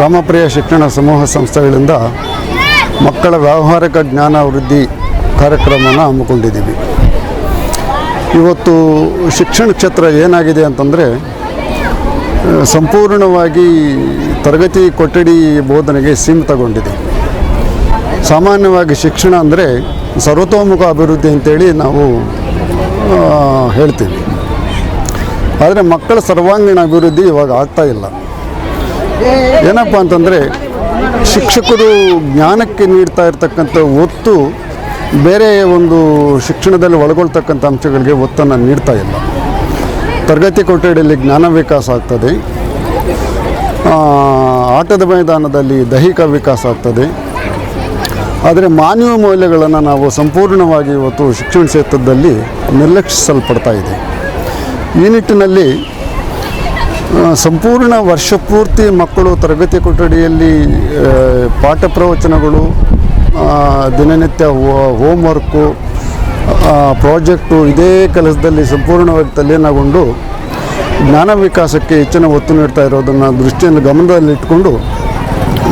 ರಾಮಪ್ರಿಯ ಶಿಕ್ಷಣ ಸಮೂಹ ಸಂಸ್ಥೆಗಳಿಂದ ಮಕ್ಕಳ ವ್ಯಾವಹಾರಿಕ ಜ್ಞಾನ ವೃದ್ಧಿ ಕಾರ್ಯಕ್ರಮನ ಹಮ್ಮಿಕೊಂಡಿದ್ದೀವಿ. ಇವತ್ತು ಶಿಕ್ಷಣ ಕ್ಷೇತ್ರ ಏನಾಗಿದೆ ಅಂತಂದರೆ ಸಂಪೂರ್ಣವಾಗಿ ತರಗತಿ ಕೊಠಡಿ ಬೋಧನೆಗೆ ಸೀಮಿತಗೊಂಡಿದೆ ಸಾಮಾನ್ಯವಾಗಿ ಶಿಕ್ಷಣ ಅಂದರೆ ಸರ್ವತೋಮುಖ ಅಭಿವೃದ್ಧಿ ಅಂತೇಳಿ ನಾವು ಹೇಳ್ತೀವಿ. ಆದರೆ ಮಕ್ಕಳ ಸರ್ವಾಂಗೀಣ ಅಭಿವೃದ್ಧಿ ಇವಾಗ ಆಗ್ತಾ ಇಲ್ಲ. ಏನಪ್ಪ ಅಂತಂದರೆ ಶಿಕ್ಷಕರು ಜ್ಞಾನಕ್ಕೆ ನೀಡ್ತಾ ಇರ್ತಕ್ಕಂಥ ಒತ್ತು ಬೇರೆ ಒಂದು ಶಿಕ್ಷಣದಲ್ಲಿ ಒಳಗೊಳ್ತಕ್ಕಂಥ ಅಂಶಗಳಿಗೆ ಒತ್ತನ್ನು ನೀಡ್ತಾ ಇಲ್ಲ. ತರಗತಿ ಕೊಠಡಿಯಲ್ಲಿ ಜ್ಞಾನ ವಿಕಾಸ ಆಗ್ತದೆ. ಆಟದ ಮೈದಾನದಲ್ಲಿ ದೈಹಿಕ ವಿಕಾಸ ಆಗ್ತದೆ. ಆದರೆ ಮಾನವ ಮೌಲ್ಯಗಳನ್ನು ನಾವು ಸಂಪೂರ್ಣವಾಗಿ ಇವತ್ತು ಶಿಕ್ಷಣ ಕ್ಷೇತ್ರದಲ್ಲಿ ನಿರ್ಲಕ್ಷಿಸಲ್ಪಡ್ತಾ ಇದೆ. ಈ ನಿಟ್ಟಿನಲ್ಲಿ ಸಂಪೂರ್ಣ ವರ್ಷ ಪೂರ್ತಿ ಮಕ್ಕಳು ತರಗತಿ ಕೊಠಡಿಯಲ್ಲಿ ಪಾಠ ಪ್ರವಚನಗಳು ದಿನನಿತ್ಯ ದಿನನಿತ್ಯ ಹೋಮ್ವರ್ಕು ಪ್ರಾಜೆಕ್ಟು ಇದೇ ಕೆಲಸದಲ್ಲಿ ಸಂಪೂರ್ಣವಾಗಿ ತಲ್ಲೀನಗೊಂಡು ಜ್ಞಾನ ವಿಕಾಸಕ್ಕೆ ಹೆಚ್ಚಿನ ಒತ್ತು ನೀಡ್ತಾ ಇರೋದನ್ನು ದೃಷ್ಟಿಯನ್ನು ಗಮನದಲ್ಲಿಟ್ಟುಕೊಂಡು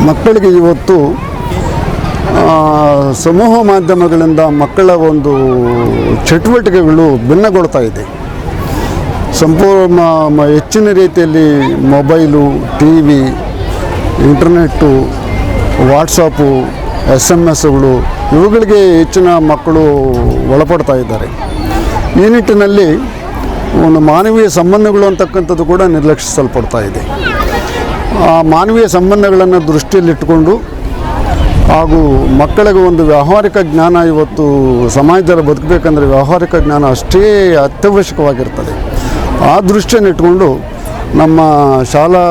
ಮಕ್ಕಳಿಗೆ ಇವತ್ತು ಸಮೂಹ ಮಾಧ್ಯಮಗಳಿಂದ ಮಕ್ಕಳ ಒಂದು ಚಟುವಟಿಕೆಗಳು ಭಿನ್ನಗೊಳ್ತಾ ಇದೆ. ಸಂಪೂರ್ಣ ಹೆಚ್ಚಿನ ರೀತಿಯಲ್ಲಿ mobile T V internet WhatsApp S M ಎಸ್ಗಳು ಇವುಗಳಿಗೆ ಹೆಚ್ಚಿನ ಮಕ್ಕಳು ಒಳಪಡ್ತಾ ಇದ್ದಾರೆ. ಈ ನಿಟ್ಟಿನಲ್ಲಿ ಒಂದು ಮಾನವೀಯ ಸಂಬಂಧಗಳು ಅಂತಕ್ಕಂಥದ್ದು ಕೂಡ ನಿರ್ಲಕ್ಷಿಸಲ್ಪಡ್ತಾ ಇದೆ. ಆ ಮಾನವೀಯ ಸಂಬಂಧಗಳನ್ನು ದೃಷ್ಟಿಯಲ್ಲಿಟ್ಟುಕೊಂಡು ಹಾಗೂ ಮಕ್ಕಳಿಗೆ ಒಂದು ವ್ಯಾವಹಾರಿಕ ಜ್ಞಾನ ಇವತ್ತು ಸಮಾಜದಲ್ಲಿ ಬದುಕಬೇಕಂದ್ರೆ ವ್ಯಾವಹಾರಿಕ ಜ್ಞಾನ ಅಷ್ಟೇ ಅತ್ಯವಶ್ಯಕವಾಗಿರ್ತದೆ. ಆ ದೃಷ್ಟಿಯನ್ನು ಇಟ್ಕೊಂಡು ನಮ್ಮ ಶಾಲಾ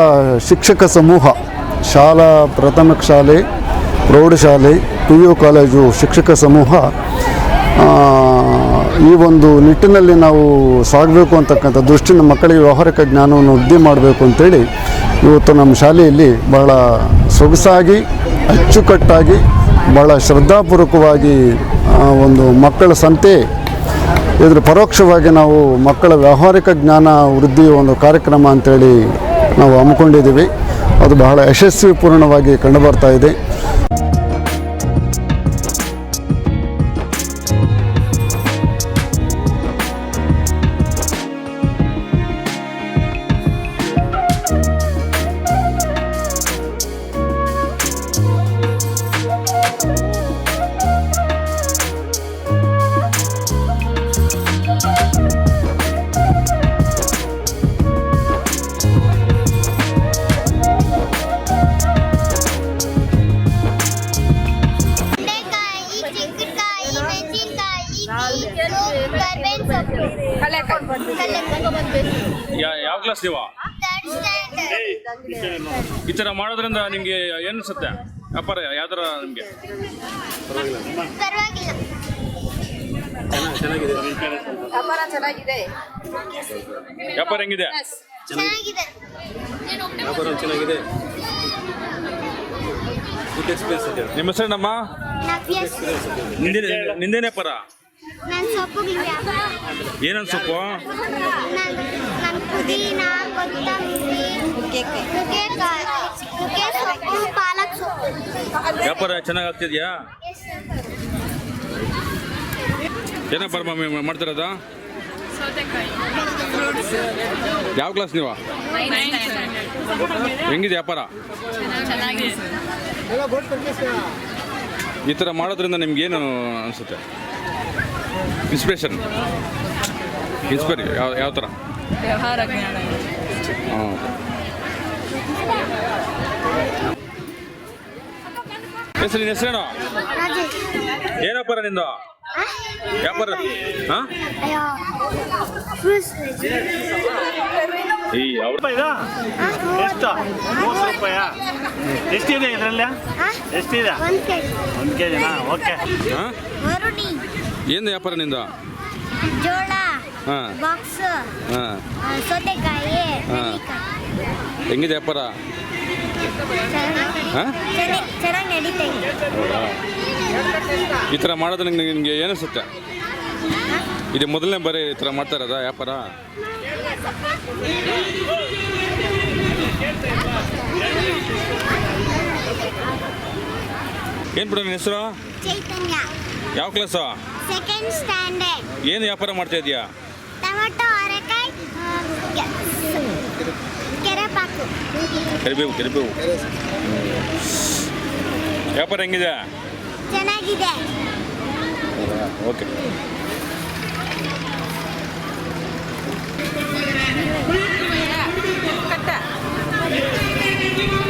ಶಿಕ್ಷಕ ಸಮೂಹ, ಶಾಲಾ ಪ್ರಾಥಮಿಕ ಶಾಲೆ, ಪ್ರೌಢಶಾಲೆ ಪಿ ಯು ಕಾಲೇಜು ಶಿಕ್ಷಕ ಸಮೂಹ ಈ ಒಂದು ನಿಟ್ಟಿನಲ್ಲಿ ನಾವು ಸಾಗಬೇಕು ಅಂತಕ್ಕಂಥ ದೃಷ್ಟಿಯಿಂದ ಮಕ್ಕಳಿಗೆ ವ್ಯವಹಾರಿಕ ಜ್ಞಾನವನ್ನು ವೃದ್ಧಿ ಮಾಡಬೇಕು ಅಂತೇಳಿ ಇವತ್ತು ನಮ್ಮ ಶಾಲೆಯಲ್ಲಿ ಬಹಳ ಸೊಗಸಾಗಿ, ಅಚ್ಚುಕಟ್ಟಾಗಿ, ಬಹಳ ಶ್ರದ್ಧಾಪೂರ್ವಕವಾಗಿ ಒಂದು ಮಕ್ಕಳ ಸಂತೆ ಇದ್ರ ಪರೋಕ್ಷವಾಗಿ ನಾವು ಮಕ್ಕಳ ವ್ಯಾವಹಾರಿಕ ಜ್ಞಾನ ವೃದ್ಧಿಯ ಒಂದು ಕಾರ್ಯಕ್ರಮ ಅಂತೇಳಿ ನಾವು ಹಮ್ಮಿಕೊಂಡಿದ್ದೀವಿ. ಅದು ಬಹಳ ಯಶಸ್ವಿ ಪೂರ್ಣವಾಗಿ ಕಂಡುಬರ್ತಾ ಇದೆ. ಈ ಥರ ಮಾಡೋದ್ರಿಂದ ನಿಮಗೆ ಏನು ಅನ್ಸುತ್ತೆ ವ್ಯಾಪಾರ ಯಾವ ಥರ ನಿಮಗೆ? ಪರವಾಗಿಲ್ಲ. ವ್ಯಾಪಾರ ಚೆನ್ನಾಗಿದೆ. ವ್ಯಾಪಾರ ಹೆಂಗಿದೆ? ಚೆನ್ನಾಗಿದೆ. ನಿಮ್ಮ ಹೆಸರು ನಮ್ಮ ನಿಂದೇನೆ ನಿಂದೇನೇ ವ್ಯಾಪಾರ? ನಾನು ಸೊಪ್ಪುಗಳ ವ್ಯಾಪಾರ. ಏನನ್ ಸೊಪ್ಪು? ಪುದೀನ ಕೊತ್ತಂಬರಿ ನುಗ್ಗೆ ಸೊಪ್ಪು ಪಾಲಕ್ ಸೊಪ್ಪು ವ್ಯಾಪಾರ ಚೆನ್ನಾಗಿ ಆಗ್ತಿದ್ಯಾ? ಏನಪ್ಪ ಮಮ್ಮಿ ಮಾಡ್ತಿರೋದ? ಯಾವ ಕ್ಲಾಸ್ ನೀವು? ಹೆಂಗಿದೆ ವ್ಯಾಪಾರ? ಈ ಥರ ಮಾಡೋದ್ರಿಂದ ನಿಮ್ಗೆ ಏನು ಅನಿಸುತ್ತೆ? ಇನ್ಸ್ಪಿರೇಷನ್ ಇನ್ಸ್ಪೈರ್ ಯಾವ ಯಾವ ಥರ? ವ್ಯವಹಾರ ಜ್ಞಾನ ಹೆಸರು ನಿನ್ನ ಹೆಸರೇನು? ಏನಪ್ಪರ ನಿಂದು? ಆ? ವ್ಯಾಪಾರ? ಹಾಂ ಈ ಅವ್ರ ಇದಾ? ಎಷ್ಟು? ಮೂವತ್ತು ರೂಪಾಯ? ಎಷ್ಟಿದೆ ಇದರಲ್ಲಿ? ಎಷ್ಟಿದೆ? ಒಂದು ಕೆ ಜಿನಾ? ಓಕೆ. ಏನು ವ್ಯಾಪಾರ ನಿಂದು? ಜೋಳ ಬಾಕ್ಸ್. ಹಾಂ. ಸೌತೆಕಾಯಿ ಹೆಂಗಿದೆ ವ್ಯಾಪಾರ? ಹಾಂ? ಚೆನ್ನಾಗಿ ನಡೀತಾ ಇದೆ. ಈ ಥರ ಮಾಡೋದು ನಿಂಗೆ ನಿಮಗೆ ಏನಿಸುತ್ತೆ? ಇದು ಮೊದಲನೇ ಬಾರಿ ಈ ಥರ ಮಾಡ್ತಾ ಇರೋದಾ ವ್ಯಾಪಾರ? ಏನು ಬಿಡ ನಿನ್ನ ಹೆಸರು? ಯಾವ ಕ್ಲಾಸು ಸೆಕೆಂಡ್ ಸ್ಟ್ಯಾಂಡರ್ಡ್ ಏನು ವ್ಯಾಪಾರ ಮಾಡ್ತಾ ಇದೀಯಾ? ಟೊಮೆಟೊ ಅವರೆಕಾಯಿ ಕೆರೆಪಾಕು. ಕರಿಬೇವು ಕರಿಬೇವು. ವ್ಯಾಪಾರ ಹೆಂಗಿದೆ? ಚೆನ್ನಾಗಿದೆ. ಓಕೆ.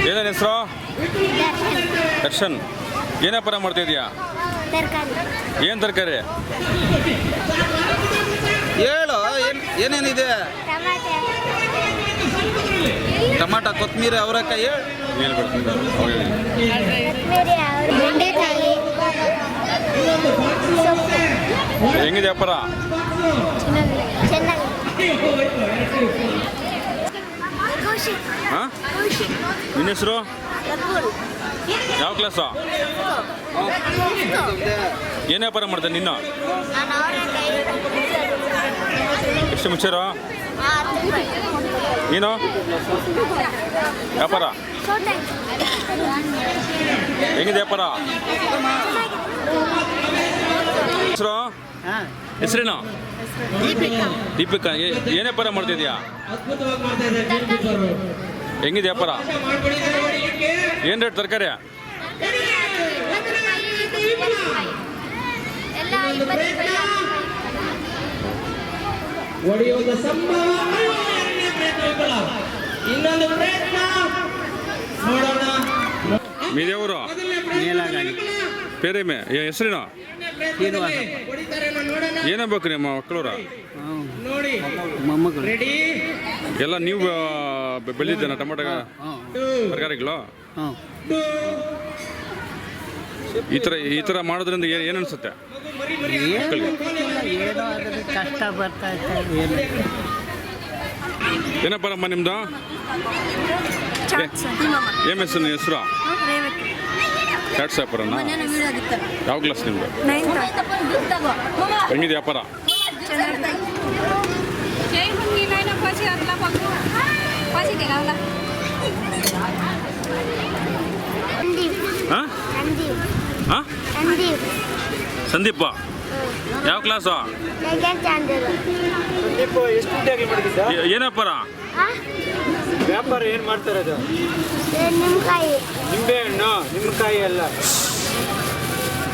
ಏನ ಏನೇನು ಹೆಸರು? ದರ್ಶನ್. ಏನು ವ್ಯಾಪಾರ ಮಾಡ್ತಾ ಇದೀಯಾ? ಏನ್ ಏನು ತರಕಾರಿ? ಹೇಳು. ಏನೇನಿದೆ? ಟೊಮೆಟೊ. ಕೊತ್ತಂಬರಿ ಅವರೆಕಾಯಿ ಹೆಂಗಿದೆ ಅಪ್ಪರ ನಿನ್ನ ಹೆಸರು? ಯಾವ ಕ್ಲಾಸು ಏನು ವ್ಯಾಪಾರ ಮಾಡ್ದೆ ನಿನ್ನ? ಎಷ್ಟು ರೂಪಾಯಿ ನೀನು? ವ್ಯಾಪಾರ? ಹೆಂಗಿದೆ ವ್ಯಾಪಾರ? ಹೆಸರು? ಹೆಸರೇನು? ದೀಪಿಕಾ. ಏನು ವ್ಯಾಪಾರ ಮಾಡ್ತಿದ್ಯಾ? ಹೆಂಗಿದೆ ವ್ಯಾಪಾರ? ಏನು ರೇಟ್ ತರಕಾರಿ? ಒಡೆಯುವುದು ಸಂಭವ. ಇನ್ನೊಂದು ಪ್ರಯತ್ನ. ನೋಡೋಣ. ಮೀದೇವರು ಪೇರೇಮೆ ಹೆಸರಿನ? ಏನಾಗಬೇಕು ನಿಮ್ಮ ಮಕ್ಕಳವ್ರ? ಎಲ್ಲ ನೀವು ಬೆಳೆದಿದ್ದೇನ ಟೊಮೆಟೊ ತರಕಾರಿಗಳು? ಈ ಥರ ಈ ಥರ ಮಾಡೋದ್ರಿಂದ ಏನು ಏನು ಅನಿಸುತ್ತೆ? ನಿಮ್ದು ಏನೋ ಕಷ್ಟ ಬರ್ತಾ ಇತ್ತು ಏನು ಏನಪ್ಪರಮ್ಮ ನಿಮ್ಮದು ಹೆಸರು? ನಿಮ್ಮ ಹೆಸರು ಚಾಟ್ಸ್ ವ್ಯಾಪಾರನ? ಯಾವ ಕ್ಲಾಸ್ ನಿಮ್ಮದು ಹೆಂಗಿದೆ ವ್ಯಾಪಾರ? ಹಾಂ ಸಂದೀಪ್. ಹಾಂ? ಸಂದೀಪ್. ಸಂದೀಪ? ಯಾವ ಕ್ಲಾಸು? Second standard. ಎಷ್ಟು ಗಂಟೆಗೆ ಮಾಡಿದ್ದ? ಏನು ವ್ಯಾಪಾರ? ವ್ಯಾಪಾರ ಏನು ಮಾಡ್ತಾರೆ ಅದು ನಿಂಬೆ ಹಣ್ಣು ನಿಮ್ಮಕಾಯಿ ಎಲ್ಲ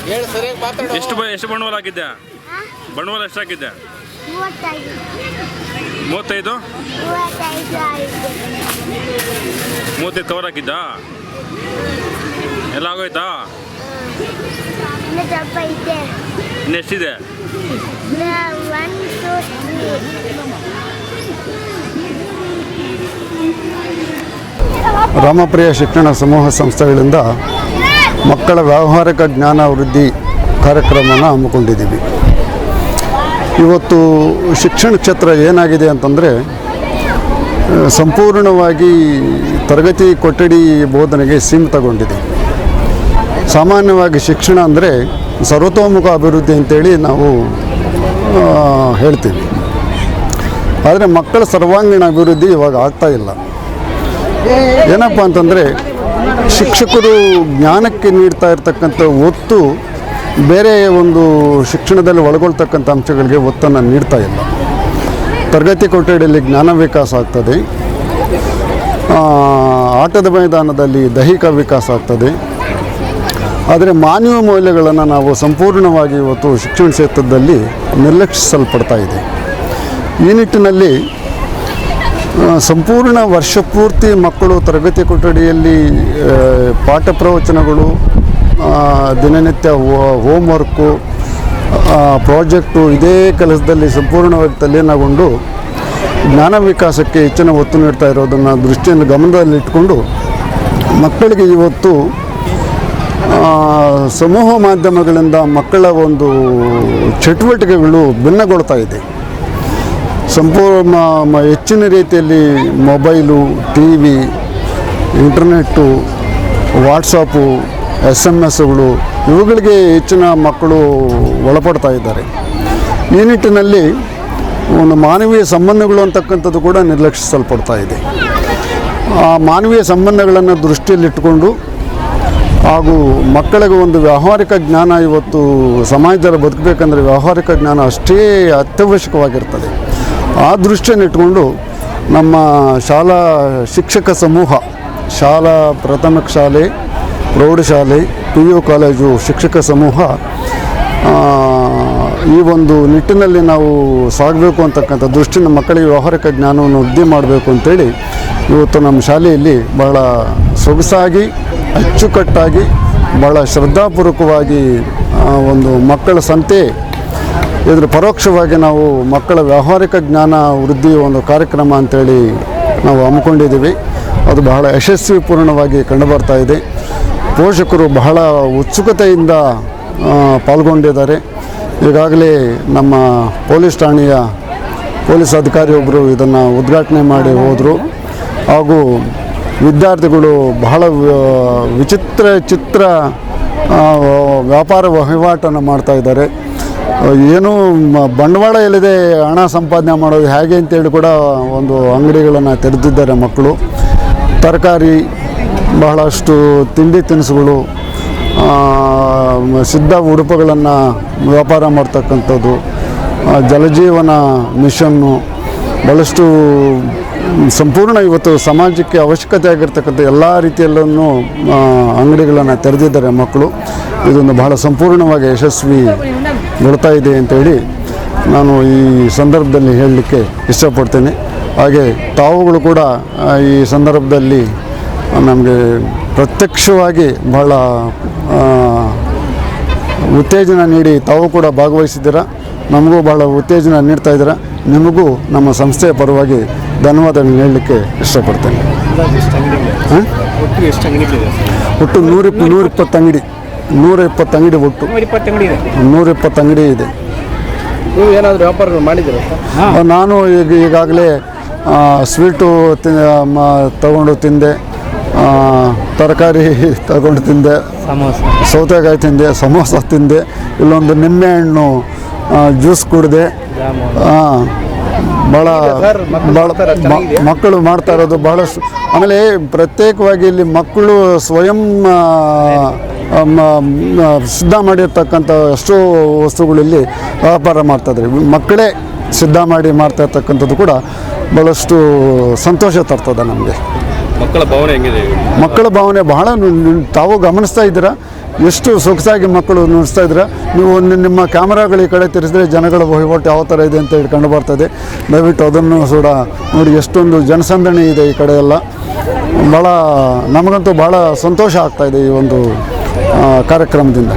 ಹೇಳಿ ಸರಿಯಾಗಿ ಮಾತಾಡು. ಎಷ್ಟು ಬ- ಎಷ್ಟು ಬಂಡವಾಳ ಹಾಕಿದ್ದೆ? ಬಂಡವಾಳ ಎಷ್ಟು ಹಾಕಿದ್ದೆ? ಮೂವತ್ತೈದು. ಮೂವತ್ತೈದು ಕವರ್ ಹಾಕಿದ್ದಾ? ಎಲ್ಲ ಆಗೋಯ್ತಾ? ಇದೆ. ರಾಮಪ್ರಿಯ ಶಿಕ್ಷಣ ಸಮೂಹ ಸಂಸ್ಥೆಗಳಿಂದ ಮಕ್ಕಳ ವ್ಯಾವಹಾರಿಕ ಜ್ಞಾನ ವೃದ್ಧಿ ಕಾರ್ಯಕ್ರಮನ ಹಮ್ಮಿಕೊಂಡಿದ್ದೀವಿ. ಇವತ್ತು ಶಿಕ್ಷಣ ಕ್ಷೇತ್ರ ಏನಾಗಿದೆ ಅಂತಂದರೆ ಸಂಪೂರ್ಣವಾಗಿ ತರಗತಿ ಕೊಠಡಿ ಬೋಧನೆಗೆ ಸೀಮಿತಗೊಂಡಿದೆ. ಸಾಮಾನ್ಯವಾಗಿ ಶಿಕ್ಷಣ ಅಂದರೆ ಸರ್ವತೋಮುಖ ಅಭಿವೃದ್ಧಿ ಅಂತೇಳಿ ನಾವು ಹೇಳ್ತೀವಿ. ಆದರೆ ಮಕ್ಕಳ ಸರ್ವಾಂಗೀಣ ಅಭಿವೃದ್ಧಿ ಇವಾಗ ಆಗ್ತಾ ಇಲ್ಲ. ಏನಪ್ಪ ಅಂತಂದರೆ ಶಿಕ್ಷಕರು ಜ್ಞಾನಕ್ಕೆ ನೀಡ್ತಾ ಇರ್ತಕ್ಕಂಥ ಒತ್ತು ಬೇರೆ ಒಂದು ಶಿಕ್ಷಣದಲ್ಲಿ ಒಳಗೊಳ್ತಕ್ಕಂಥ ಅಂಶಗಳಿಗೆ ಒತ್ತನ್ನು ನೀಡ್ತಾ ಇಲ್ಲ. ತರಗತಿ ಕೊಠಡಿಯಲ್ಲಿ ಜ್ಞಾನ ವಿಕಾಸ ಆಗ್ತದೆ. ಆಟದ ಮೈದಾನದಲ್ಲಿ ದೈಹಿಕ ವಿಕಾಸ ಆಗ್ತದೆ. ಆದರೆ ಮಾನವ ಮೌಲ್ಯಗಳನ್ನು ನಾವು ಸಂಪೂರ್ಣವಾಗಿ ಇವತ್ತು ಶಿಕ್ಷಣ ಕ್ಷೇತ್ರದಲ್ಲಿ ನಿರ್ಲಕ್ಷಿಸಲ್ಪಡ್ತಾ ಇದೆ. ಈ ನಿಟ್ಟಿನಲ್ಲಿ ಸಂಪೂರ್ಣ ವರ್ಷ ಪೂರ್ತಿ ಮಕ್ಕಳು ತರಬೇತಿ ಕೊಠಡಿಯಲ್ಲಿ ಪಾಠ ಪ್ರವಚನಗಳು ದಿನನಿತ್ಯ ಹೋಮ್ ವರ್ಕು ಪ್ರಾಜೆಕ್ಟು ಇದೇ ಕೆಲಸದಲ್ಲಿ ಸಂಪೂರ್ಣವಾಗಿ ತಲ್ಲೀನಗೊಂಡು ಜ್ಞಾನ ವಿಕಾಸಕ್ಕೆ ಹೆಚ್ಚಿನ ಒತ್ತು ನೀಡ್ತಾ ಇರೋದನ್ನು ದೃಷ್ಟಿಯನ್ನು ಗಮನದಲ್ಲಿಟ್ಟುಕೊಂಡು ಮಕ್ಕಳಿಗೆ ಇವತ್ತು ಸಮೂಹ ಮಾಧ್ಯಮಗಳಿಂದ ಮಕ್ಕಳ ಒಂದು ಚಟುವಟಿಕೆಗಳು ಭಿನ್ನಗೊಳ್ತಾ ಇದೆ. ಸಂಪೂರ್ಣ ಹೆಚ್ಚಿನ ರೀತಿಯಲ್ಲಿ mobile T V internet WhatsApp S M ಎಸ್ಗಳು ಇವುಗಳಿಗೆ ಹೆಚ್ಚಿನ ಮಕ್ಕಳು ಒಳಪಡ್ತಾ ಇದ್ದಾರೆ. ಈ ನಿಟ್ಟಿನಲ್ಲಿ ಒಂದು ಮಾನವೀಯ ಸಂಬಂಧಗಳು ಅಂತಕ್ಕಂಥದ್ದು ಕೂಡ ನಿರ್ಲಕ್ಷಿಸಲ್ಪಡ್ತಾ ಇದೆ. ಆ ಮಾನವೀಯ ಸಂಬಂಧಗಳನ್ನು ದೃಷ್ಟಿಯಲ್ಲಿಟ್ಟುಕೊಂಡು ಹಾಗೂ ಮಕ್ಕಳಿಗೆ ಒಂದು ವ್ಯಾವಹಾರಿಕ ಜ್ಞಾನ ಇವತ್ತು ಸಮಾಜದಲ್ಲಿ ಬದುಕಬೇಕಂದ್ರೆ ವ್ಯಾವಹಾರಿಕ ಜ್ಞಾನ ಅಷ್ಟೇ ಅತ್ಯವಶ್ಯಕವಾಗಿರ್ತದೆ. ಆ ದೃಷ್ಟಿಯನ್ನು ಇಟ್ಕೊಂಡು ನಮ್ಮ ಶಾಲಾ ಶಿಕ್ಷಕ ಸಮೂಹ, ಶಾಲಾ ಪ್ರಾಥಮಿಕ ಶಾಲೆ, ಪ್ರೌಢಶಾಲೆ ಪಿ ಯು ಕಾಲೇಜು ಶಿಕ್ಷಕ ಸಮೂಹ ಈ ಒಂದು ನಿಟ್ಟಿನಲ್ಲಿ ನಾವು ಸಾಗಬೇಕು ಅಂತಕ್ಕಂಥ ದೃಷ್ಟಿಯಿಂದ ಮಕ್ಕಳಿಗೆ ವ್ಯವಹಾರಿಕ ಜ್ಞಾನವನ್ನು ವೃದ್ಧಿ ಮಾಡಬೇಕು ಅಂತೇಳಿ ಇವತ್ತು ನಮ್ಮ ಶಾಲೆಯಲ್ಲಿ ಬಹಳ ಸೊಗಸಾಗಿ ಅಚ್ಚುಕಟ್ಟಾಗಿ ಭಾಳ ಶ್ರದ್ಧಾಪೂರ್ವಕವಾಗಿ ಒಂದು ಮಕ್ಕಳ ಸಂತೆ. ಇದ್ರ ಪರೋಕ್ಷವಾಗಿ ನಾವು ಮಕ್ಕಳ ವ್ಯಾವಹಾರಿಕ ಜ್ಞಾನ ವೃದ್ಧಿ ಒಂದು ಕಾರ್ಯಕ್ರಮ ಅಂತೇಳಿ ನಾವು ಹಮ್ಮಿಕೊಂಡಿದ್ದೀವಿ. ಅದು ಬಹಳ ಯಶಸ್ವಿಪೂರ್ಣವಾಗಿ ಕಂಡುಬರ್ತಾ ಇದೆ. ಪೋಷಕರು ಬಹಳ ಉತ್ಸುಕತೆಯಿಂದ ಪಾಲ್ಗೊಂಡಿದ್ದಾರೆ. ಈಗಾಗಲೇ ನಮ್ಮ ಪೊಲೀಸ್ ಠಾಣೆಯ ಪೊಲೀಸ್ ಅಧಿಕಾರಿಯೊಬ್ಬರು ಇದನ್ನು ಉದ್ಘಾಟನೆ ಮಾಡಿ ಹೋದರು. ಹಾಗೂ ವಿದ್ಯಾರ್ಥಿಗಳು ಬಹಳ ವಿಚಿತ್ರ ಚಿತ್ರ ವ್ಯಾಪಾರ ವಹಿವಾಟನ್ನು ಮಾಡ್ತಾ ಇದ್ದಾರೆ. ಏನು ಬಂಡವಾಳ ಇಲ್ಲದೆ ಹಣ ಸಂಪಾದನೆ ಮಾಡೋದು ಹೇಗೆ ಅಂತೇಳಿ ಕೂಡ ಒಂದು ಅಂಗಡಿಗಳನ್ನು ತೆರೆದಿದ್ದಾರೆ ಮಕ್ಕಳು. ತರಕಾರಿ, ಬಹಳಷ್ಟು ತಿಂಡಿ ತಿನಿಸುಗಳು ಸಿದ್ಧ ಉಡುಪುಗಳನ್ನು ವ್ಯಾಪಾರ ಮಾಡ್ತಕ್ಕಂಥದ್ದು ಜಲಜೀವನ ಮಿಷನ್ನು ಭಾಳಷ್ಟು ಸಂಪೂರ್ಣ ಇವತ್ತು ಸಮಾಜಕ್ಕೆ ಅವಶ್ಯಕತೆ ಆಗಿರ್ತಕ್ಕಂಥ ಎಲ್ಲ ರೀತಿಯಲ್ಲೂ ಅಂಗಡಿಗಳನ್ನು ತೆರೆದಿದ್ದಾರೆ ಮಕ್ಕಳು. ಇದೊಂದು ಬಹಳ ಸಂಪೂರ್ಣವಾಗಿ ಯಶಸ್ವಿ ಯಶಸ್ವಿಗೊಳ್ತಾ ಇದೆ ಅಂತೇಳಿ ನಾನು ಈ ಸಂದರ್ಭದಲ್ಲಿ ಹೇಳಲಿಕ್ಕೆ ಇಷ್ಟಪಡ್ತೇನೆ. ಹಾಗೆ ತಾವುಗಳು ಕೂಡ ಈ ಸಂದರ್ಭದಲ್ಲಿ ನಮಗೆ ಪ್ರತ್ಯಕ್ಷವಾಗಿ ಬಹಳ ಉತ್ತೇಜನ ನೀಡಿ ತಾವು ಕೂಡ ಭಾಗವಹಿಸಿದ್ದೀರಾ. ನಮಗೂ ಬಹಳ ಉತ್ತೇಜನ ನೀಡ್ತಾ ಇದ್ದೀರಾ. ನಿಮಗೂ ನಮ್ಮ ಸಂಸ್ಥೆಯ ಪರವಾಗಿ ಧನ್ಯವಾದಗಳು ಹೇಳಲಿಕ್ಕೆ ಇಷ್ಟಪಡ್ತೇನೆ. ಹಾಂ? ಒಟ್ಟು ನೂರ ಇಪ್ಪತ್ತು ಅಂಗಡಿ ನೂರ ಇಪ್ಪತ್ತು ಅಂಗಡಿ ಒಟ್ಟು. ನೂರ ಇಪ್ಪತ್ತು ಅಂಗಡಿ ಇದೆ. ನೀವು ಏನಾದರೂ ವ್ಯಾಪಾರ ಮಾಡಿದ್ದೀರಾ ನಾನು ಈಗ ಈಗಾಗಲೇ ಸ್ವೀಟು ತಗೊಂಡು ತಿಂದೆ. ತರಕಾರಿ ತಗೊಂಡು ತಿಂದೆ. ಸೌತೆಕಾಯಿ ತಿಂದೆ ಸಮೋಸ ತಿಂದೆ. ಇಲ್ಲೊಂದು ನಿಂಬೆಹಣ್ಣು ಹಣ್ಣು ಜ್ಯೂಸ್ ಕುಡಿದೆ. ಭಾಳ ಭಾಳ ಮ- ಮಕ್ಕಳು ಮಾಡ್ತಾ ಇರೋದು ಬಹಳಷ್ಟು ಆಮೇಲೆ ಪ್ರತ್ಯೇಕವಾಗಿ ಇಲ್ಲಿ ಮಕ್ಕಳು ಸ್ವಯಂ ಸಿದ್ಧ ಮಾಡಿರ್ತಕ್ಕಂಥ ಎಷ್ಟೋ ವಸ್ತುಗಳಲ್ಲಿ ವ್ಯಾಪಾರ ಮಾಡ್ತಾಯಿದ್ರು ಮಕ್ಕಳೇ ಸಿದ್ಧ ಮಾಡಿ ಮಾಡ್ತಾ ಇರ್ತಕ್ಕಂಥದ್ದು ಕೂಡ ಭಾಳಷ್ಟು ಸಂತೋಷ ತರ್ತದೆ ನಮಗೆ. ಮಕ್ಕಳ ಭಾವನೆ ಹೆಂಗಿದೆ? ಮಕ್ಕಳ ಭಾವನೆ ಬಹಳ ತಾವು ಗಮನಿಸ್ತಾ ಇದ್ದೀರಾ? ಎಷ್ಟು ಸೊಗಸಾಗಿ ಮಕ್ಕಳು ನುಡಿಸ್ತಾ ಇದ್ರೆ, ನೀವು ನಿಮ್ಮ ಕ್ಯಾಮ್ರಾಗಳು ಈ ಕಡೆ ತಿರ್ಸಿದ್ರೆ ಜನಗಳ ವಹಿವಾಟು ಯಾವ ಥರ ಇದೆ ಅಂತ ಹೇಳಿ ಕಂಡು ಬರ್ತದೆ ದಯವಿಟ್ಟು ಅದನ್ನು ಕೂಡ ನೋಡಿ, ಎಷ್ಟೊಂದು ಜನಸಂದಣಿ ಇದೆ ಈ ಕಡೆ ಎಲ್ಲ. ಭಾಳ ನಮಗಂತೂ ಭಾಳ ಸಂತೋಷ ಆಗ್ತಾ ಇದೆ ಈ ಒಂದು ಕಾರ್ಯಕ್ರಮದಿಂದ.